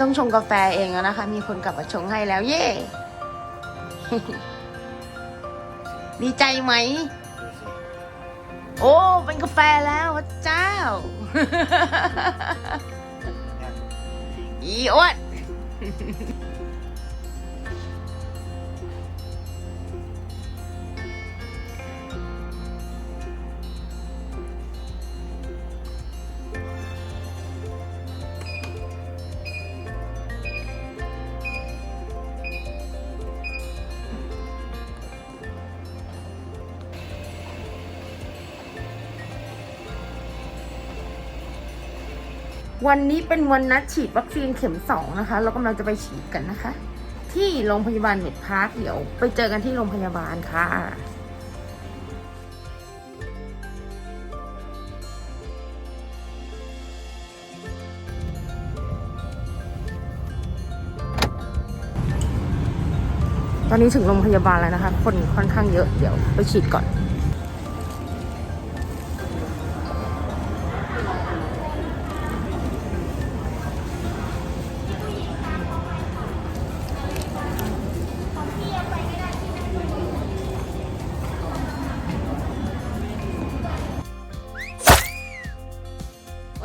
ต้องชงกาแฟเองแล้วนะคะ มีคนกลับมาชงให้แล้ว เย่ดีใจไหม โอ้ เป็นกาแฟแล้วพระเจ้า อีอ้ว วันนี้เป็นวันนัดฉีดวัคซีนเข็มสองนะคะ เรากำลังจะไปฉีดกันนะคะ ที่โรงพยาบาลเมดพาร์คเดี๋ยวไปเจอกันที่โรงพยาบาลค่ะตอนนี้ถึงโรงพยาบาลแล้วนะคะ คนค่อนข้างเยอะ เดี๋ยวไปฉีดก่อน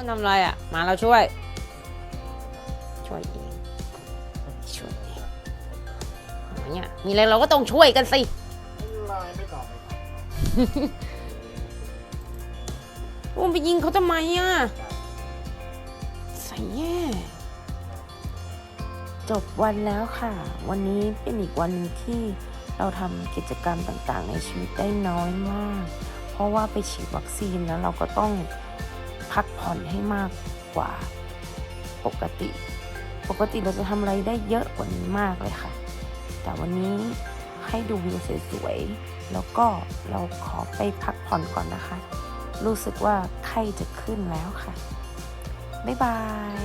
ว่าทำอะไรอะ มาเราช่วย ช่วยเองช่วยเองเอาเนี่ยมีอะไรเราก็ต้องช่วยกันสิลายไม่ตอบเลยอุ้มไปยิงเขาทำไมอะ ใส่แย่ จบวันแล้วค่ะ วันนี้เป็นอีกวันหนึงที่เราทำกิจกรรมต่างๆ ในชีวิตได้น้อยมาก เพราะว่าไปฉีดวัคซีนแล้วเราก็ต้อง พักผ่อนให้มากกว่าปกติ ปกติเราจะทำอะไรได้เยอะกว่านี้มากเลยค่ะ แต่วันนี้ให้ดูวิวสวยๆ แล้วก็เราขอไปพักผ่อนก่อนนะคะ รู้สึกว่าไข้จะขึ้นแล้วค่ะ บ๊ายบาย